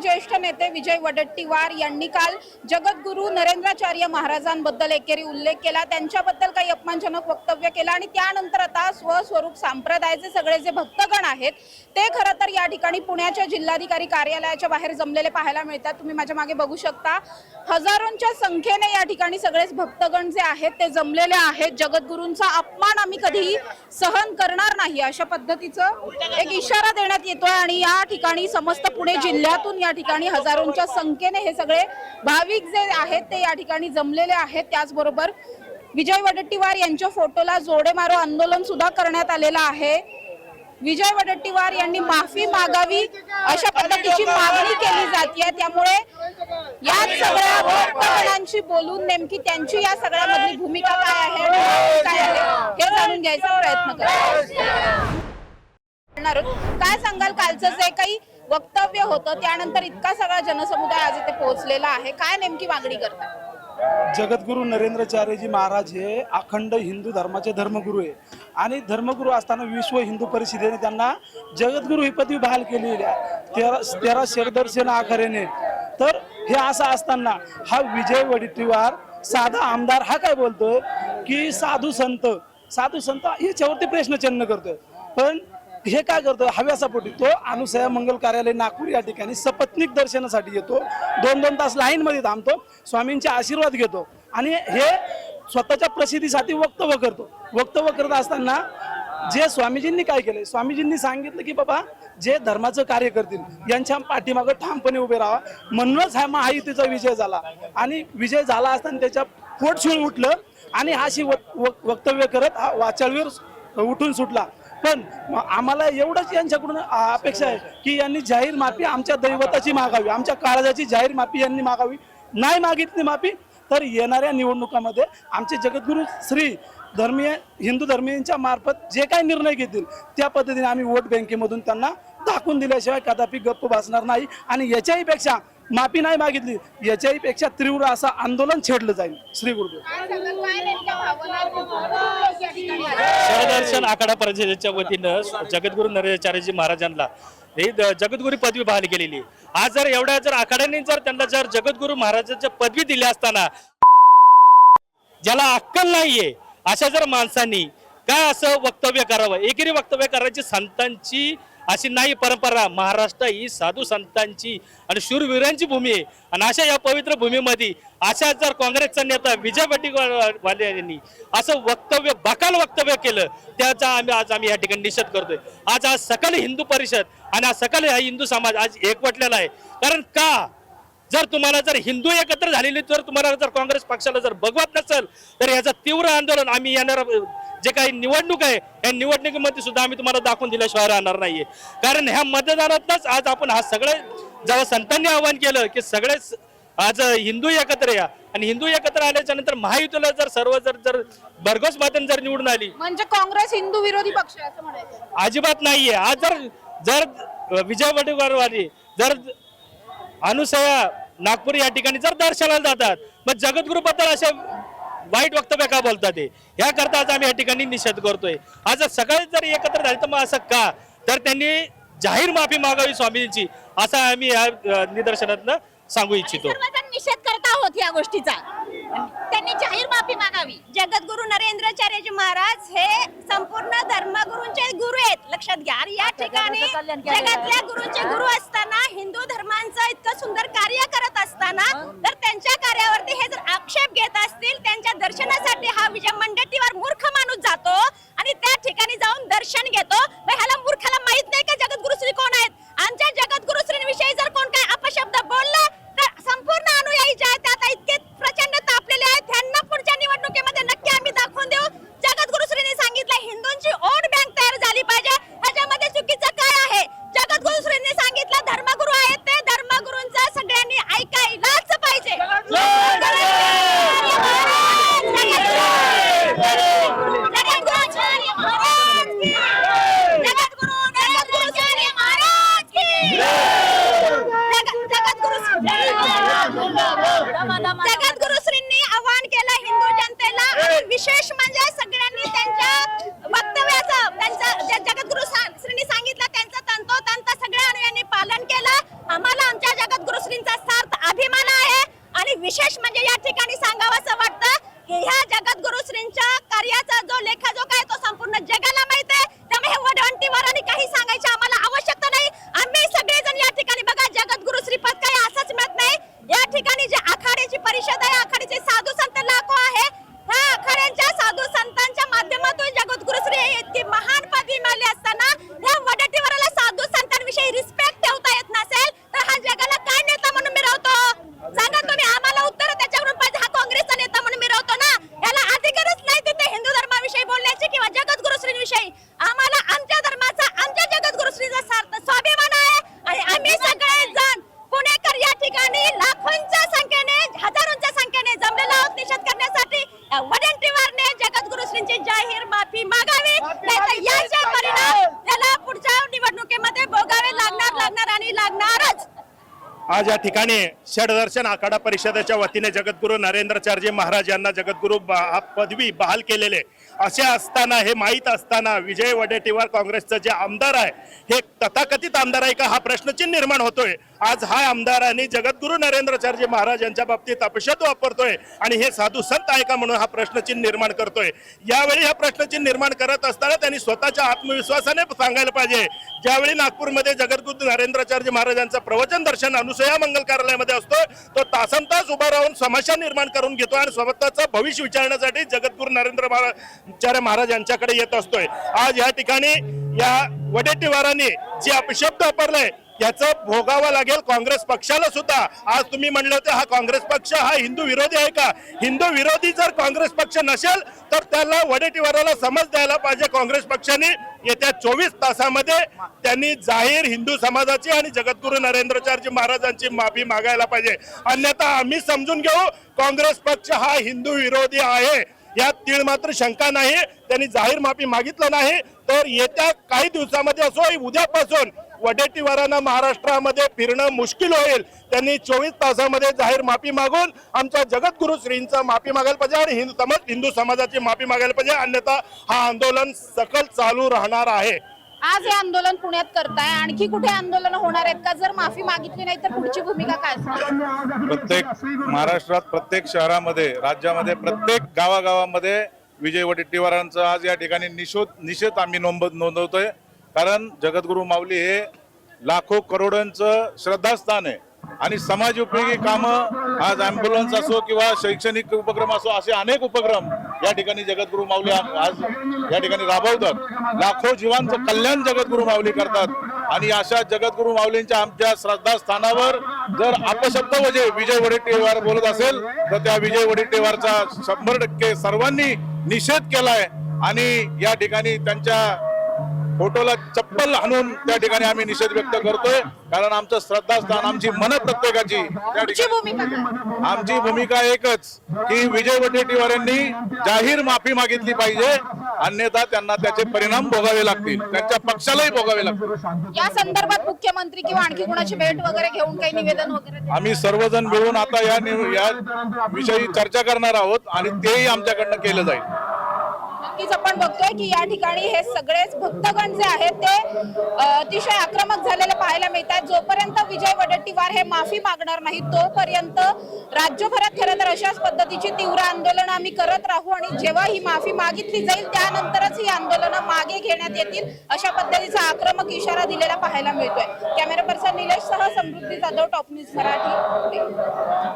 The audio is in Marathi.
college ज्येष्ठ नेते विजय वडट्टीवार यांनी काल जगद्गुरू नरेंद्राचार्य महाराजांबद्दल एकेरी उल्लेख केला. त्यांच्याबद्दल काही अपमानजनक वक्तव्य केलं आणि त्यानंतर आता स्वस्वरूप संप्रदायाचे सगळे जे भक्तगण आहेत ते खरं तर या ठिकाणी पुण्याच्या जिल्हाधिकारी कार्यालयाच्या बाहेर जमलेले पाहायला मिळतात. तुम्ही माझ्या मागे बघू शकता. हजारोंच्या संख्येने या ठिकाणी सगळेच भक्तगण जे आहेत ते जमलेले आहेत. जगद्गुरूंचा अपमान आम्ही कधीही सहन करणार नाही. अशा पद्धतीचं एक इशारा देण्यात येतोय आणि या ठिकाणी समस्त पुणे जिल्ह्यातून या ठिकाणी हजारोंच्या संख्येने हे सगळे भाविक जे आहेत ते या ठिकाणी जमलेले आहेत. त्याचबरोबर विजय वडट्टीवार यांच्या फोटोला जोडे मारो आंदोलन सुद्धा करण्यात आलेलं आहे. विजय वडट्टीवार यांनी माफी मागावी अशा पद्धतीची मागणी केली जाते त्यामुळे या सगळ्या भक्तगणांशी बोलून नेमकी त्यांची या सगळ्यामधली भूमिका काय आहे काय आहे हे जाणून घ्यायचा प्रयत्न करा. काय सांगाल? कालचं जे काही वक्तव्य होतं त्यानंतर इतका सगळा जनसमुदाय आज इथे पोहोचलेला आहे. काय नेमकी मागणी करतात? जगद्गुरू नरेंद्रचार्यजी महाराज हे अखंड हिंदू धर्माचे धर्मगुरू आहे. आणि धर्मगुरू असताना विश्व हिंदू परिषदेने त्यांना जगद्गुरू ही पदवी बहाल केलेली आहे. तेरा तेरा शेरदर्शन आखरेने. तर हे असं असताना हा विजय वडेट्टीवार साधा आमदार हा काय बोलतोय? की साधू संत साधू संत याच्यावरती प्रश्नचिन्ह करतोय. पण हे काय करतो? हव्यासापोटी तो अनुसया मंगल कार्यालय नागपूर या ठिकाणी सपत्निक दर्शनासाठी येतो. दोन दोन तास लाईनमध्ये थांबतो. स्वामींचे आशीर्वाद घेतो. आणि हे स्वतःच्या प्रसिद्धीसाठी वक्तव्य करतो. वक्तव्य करत असताना जे स्वामीजींनी काय केलंय? स्वामीजींनी सांगितलं की बाबा जे धर्माचं कार्य करतील यांच्या पाठीमागं ठामपणे उभे राहा. म्हणूनच हा महायुतीचा विजय झाला. आणि विजय झाला असताना त्याच्या पोटशिळ उठलं आणि हाशी वक- वक्तव्य करत हा वाचाळवीर उठून सुटला. पण आम्हाला एवढंच यांच्याकडून अपेक्षा आहे की यांनी जाहीर माफी आमच्या दैवताची मागावी आमच्या काळजाची जाहीर माफी यांनी मागावी. नाही मागितली माफी तर येणाऱ्या निवडणुकामध्ये आमचे जगद्गुरू श्री धर्मीय हिंदू धर्मीयांच्या मार्फत जे काही निर्णय घेतील त्या पद्धतीने आम्ही वोट बँकेमधून त्यांना दाखवून दिल्याशिवाय कदापि गप्प भासणार नाही. आणि याच्याहीपेक्षा माफी नाही मागितली. याच्याही पेक्षा तीव्र असं आंदोलन छेडलं जाईल. श्री गुरुदेव. शरदर्शन आखाडा परिषदेच्या वतीनं जगद्गुरू नरेंद्रचार्यजी महाराजांना ही द- जगद्गुरू पदवी बहाल केलेली. आज जर एवढ्या जर आखाड्यांनी जर त्यांना जर जगद्गुरू महाराजांच्या पदवी दिली असताना ज्याला अक्कल नाहीये अशा जर माणसांनी काय असं वक्तव्य करावं? एकेरी वक्तव्य करायची संतांची अशी नाही परंपरा. महाराष्ट्र ही साधू संतांची आणि शूरवीरांची भूमी आहे. आणि अशा या पवित्र भूमीमध्ये अशा जर काँग्रेसचा नेता विजय वाले यांनी असं वक्तव्य बकाल वक्तव्य केलं त्याचा आम्ही आज आम्ही या ठिकाणी निषेध करतोय. आज आज सकल हिंदू परिषद आणि आज सकल हा हिंदू समाज आज एकवटलेला आहे. कारण का? जर तुम्हाला जर हिंदू एकत्र झालेले तर तुम्हाला जर काँग्रेस पक्षाला जर बघवत नसेल तर याचं तीव्र आंदोलन आम्ही येणार जे काही निवडणूक आहे या निवडणुकीमध्ये सुद्धा आम्ही तुम्हाला दाखवून दिल्याशिवाय राहणार नाहीये. कारण ह्या मतदानातच आज आपण हा सगळे जेव्हा संतांनी आवाहन केलं की सगळेच आज हिंदू एकत्र या. आणि हिंदू एकत्र आल्याच्यानंतर महायुतीला जर सर्व जर जर भरघोस मतांनी जर निवडून आली म्हणजे काँग्रेस हिंदू विरोधी पक्ष आहे असं म्हणायचं. अजिबात नाहीये. आज जर जर विजय वडेट्टीवारवाडी जर अनुसया नागपूर या ठिकाणी जर दर्शनाला जातात मग जगद्गुरू बद्दल असे वाईट वक्तव्य का बोलतात ते? ह्या करता आज आम्ही या ठिकाणी निषेध करतोय. आज जर सगळे जर एकत्र झाले तर मग असं का? तर त्यांनी जाहीर माफी मागावी स्वामींची असं आम्ही या अ, निदर्शनातनं सांगू इच्छितो. निषेध करत आहोत या गोष्टीचा. त्यांनी जाहीर माफी मागावी. जगद्गुरु नरेंद्रचार्यजी महाराज हे संपूर्ण लक्षात घ्या. आणि या ठिकाणी जगातल्या गुरूंचे गुरु असताना हिंदू धर्मांचं इतकं सुंदर कार्य करत असताना तर त्यांच्या कार्यावरती हे जर आक्षेप घेत असतील त्यांच्या दर्शनासाठी हा विजय मंडटीवर मूर्ख माणूस जातो आणि त्या ठिकाणी जाऊन दर्शन घेतो. ह्याला जगद्गुरुश्रींनी आवाहन केलं हिंदू जनतेला विशेष म्हणजे सगळ्यांनी त्यांच्या वक्तव्याचं त्यांचा जे जगद्गुरु श्रींनी सांगितलं त्यांचं तंतोतंत सगळ्यांनी पालन केलं. आम्हाला आमच्या जगद्गुरुश्रींचा सार्थ अभिमान आहे. आणि विशेष म्हणजे या ठिकाणी सांगावं असं वाटतं की ह्या जगद्गुरुश्रींच्या आज या ठिकाणी षडदर्शन आखाडा परिषदेच्या वतीने जगद्गुरू नरेंद्राचार्य महाराज यांना जगद्गुरू बा- पदवी बहाल केलेले. असे असताना हे माहीत असताना विजय वडेट्टीवार काँग्रेसचं जे आमदार आहे हे तथाकथित आमदार आहे का? हा प्रश्नचिन्ह निर्माण होतोय. आज हा आमदारांनी जगद्गुरु नरेंद्राचार्य महाराज यांच्या बाबतीत अपशब्द वापरतोय आणि हे साधू संत आहे का म्हणून हा प्रश्नचिन्ह निर्माण करतोय. यावेळी हा प्रश्नचिन्ह निर्माण करत असताना त्यांनी स्वतःच्या आत्मविश्वासाने सांगायला पाहिजे. ज्यावेळी नागपूरमध्ये जगद्गुरु नरेंद्राचार्य महाराजांचं प्रवचन दर्शन अनुसया मंगल कार्यालयामध्ये असतो तो तासन तास उभा राहून समस्या निर्माण करून घेतो आणि स्वतःचं भविष्य विचारण्यासाठी जगद्गुरु नरेंद्र महाराज महाराज यांच्याकडे येत असतोय. आज या ठिकाणी या वडेट्टीवारांनी जे अपशब्द वापरलाय याचं भोगावं लागेल काँग्रेस पक्षाला सुद्धा. आज तुम्ही म्हणलं होतं हा काँग्रेस पक्ष हा हिंदू विरोधी आहे का? हिंदू विरोधी जर काँग्रेस पक्ष नसेल तर त्याला वडेटीवाराला समज द्यायला पाहिजे काँग्रेस पक्षाने. येत्या चोवीस तासामध्ये त्यांनी जाहीर हिंदू समाजाची आणि जगद्गुरू नरेंद्रचार्य महाराजांची माफी मागायला पाहिजे. अन्यथा आम्ही समजून घेऊ काँग्रेस पक्ष हा हिंदू विरोधी आहे. यात तीळ मात्र शंका नाही. त्यांनी जाहीर माफी मागितलं नाही. तर येत्या काही दिवसामध्ये असो उद्यापासून वडेट्टीवारांना महाराष्ट्रामध्ये फिरणं मुश्किल होईल. त्यांनी चोवीस तासामध्ये जाहीर माफी मागून आमच्या जगद्गुरु श्रींचा माफी मागायला पाहिजे आणि हिंदू समज हिंदू समाजाची माफी मागायला पाहिजे. अन्यथा हा आंदोलन सकल चालू राहणार आहे. आज हे आंदोलन पुण्यात करताय. आणखी कुठे आंदोलन होणार आहेत का? जर माफी मागितली नाही तर पुढची भूमिका काय प्रत्येक महाराष्ट्रात प्रत्येक शहरामध्ये राज्यामध्ये प्रत्येक गावागावामध्ये विजय वडेट्टीवारांचा आज या ठिकाणी निषोध निषेध आम्ही नोंद नोंदवतोय. कारण जगद्गुरु माऊली हे लाखो करोडांचं श्रद्धास्थान आहे. आणि समाज उपयोगी कामं आज अँब्युलन्स असो किंवा शैक्षणिक उपक्रम असो असे अनेक उपक्रम या ठिकाणी जगद्गुरु माऊली आज या ठिकाणी राबवतात. लाखो जीवांचं कल्याण जगद्गुरु माऊली करतात. आणि अशा जगद्गुरु माऊलींच्या आमच्या श्रद्धास्थानावर जर अपशब्द म्हणजे विजय वडेट्टीवार बोलत असेल तर त्या विजय वडेट्टीवारचा शंभर टक्के सर्वांनी निषेध केलाय. आणि या ठिकाणी त्यांच्या फोटोला चप्पल हाणून त्या ठिकाणी आम्ही निषेध व्यक्त करतोय. कारण आमचं श्रद्धास्थान आमची मन प्रत्येकाची त्या ठिकाणी. आमची भूमिका एकच की विजय वडेट्टीवार यांनी जाहीर माफी मागितली पाहिजे. अन्यथा त्यांना त्याचे परिणाम भोगावे लागतील. त्यांच्या पक्षालाही भोगावे लागतील. या संदर्भात मुख्यमंत्री किंवा आणखी कुणाची भेट वगैरे घेऊन काही निवेदन वगैरे? आम्ही सर्वजण मिळून आता या विषयी चर्चा करणार आहोत आणि तेही आमच्याकडनं केलं जाईल. नक्कीच आपण बघतोय की या ठिकाणी हे सगळेच भक्तगण जे आहेत ते अतिशय आक्रमक झालेले पाहायला मिळतात. जोपर्यंत विजय वडट्टीवार हे माफी मागणार नाही तोपर्यंत राज्यभरात खरं तर अशाच पद्धतीची तीव्र आंदोलनं आम्ही करत राहू आणि जेव्हा ही माफी मागितली जाईल त्यानंतरच ही आंदोलनं मागे घेण्यात येतील अशा पद्धतीचा आक्रमक इशारा दिलेला पाहायला मिळतोय. कॅमेरा पर्सन निलेश सह समृद्धी जाधव टॉप न्यूज मराठी.